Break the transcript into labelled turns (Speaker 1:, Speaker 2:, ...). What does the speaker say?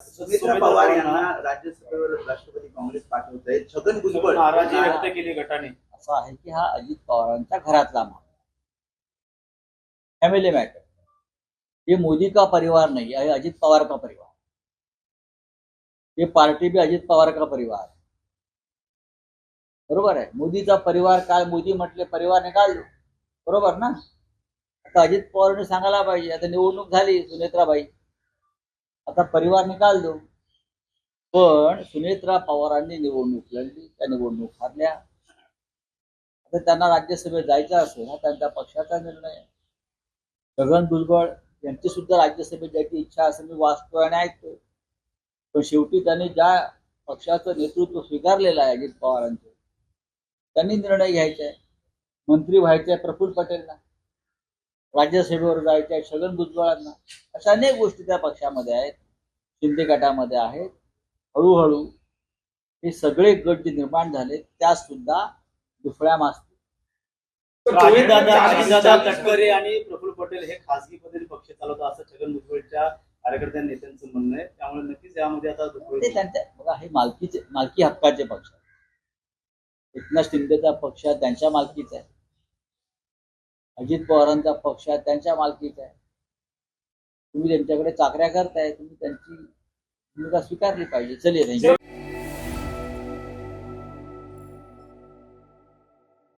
Speaker 1: सुमित्रा पवार यांना राज्यसभेवर राष्ट्रवादी काँग्रेस पाठवत आहे छगन भुजबळ
Speaker 2: नाराजी व्यक्त केली गटाने.
Speaker 3: असं आहे की हा अजित पवारांच्या घरातला माल. फॅमिली मॅटर ये मोदी का परिवार नहीं है अजित पवार का परिवार? ये पार्टी भी अजित पवार का परिवार? है. बरोबर आहे. मोदीचा परिवार काय मोदी म्हटले परिवार निकाल बरोबर ना? आता अजित पवारने सांगायला पाहिजे. आता निवडणूक झाली सुनेत्राबाई. आता परिवार निकाल देऊ. पण सुनेत्रा पवारांनी निवडणूक लढली त्या निवडणूक हारल्या. आता त्यांना राज्यसभेत जायचं असेल हा त्यांच्या पक्षाचा निर्णय. आहे छगन भुजबळ यांची सुद्धा राज्यसभेत जायची इच्छा असेल मी वाचतोय आणि ऐकतोय. पण शेवटी त्यांनी ज्या पक्षाचं नेतृत्व स्वीकारलेलं आहे अजित पवारांचं त्यांनी निर्णय घ्यायचा आहे. मंत्री व्हायचे प्रफुल्ल पटेलना राज्यसभेवर जायचे आहे छगन भुजबळांना. अशा अनेक गोष्टी त्या पक्षामध्ये आहेत. शिंदे गटामध्ये आहेत. हळूहळू हे सगळे गट जे निर्माण झाले त्या सुद्धा दुफळ्या
Speaker 2: दादा तटकरे आणि प्रफुल्ल पटेल हे खासगी पद्धतीने पक्ष चालवतात असं छगन भुजबळच्या कार्यकर्त्या नेत्यांचं म्हणणं आहे. त्यामुळे नक्कीच यामध्ये आता
Speaker 3: ते
Speaker 2: दुफळी-
Speaker 3: त्यांच्या बघा हे मालकीचे मालकी हक्काचे पक्ष आहेत. एकनाथ शिंदेचा पक्ष त्यांच्या मालकीचा आहे. अजित पवारांचा पक्ष त्यांच्या मालकीचा आहे. तुम्ही त्यांच्याकडे चाकऱ्या करताय तुम्ही त्यांची भूमिका स्वीकारली पाहिजे. चलिये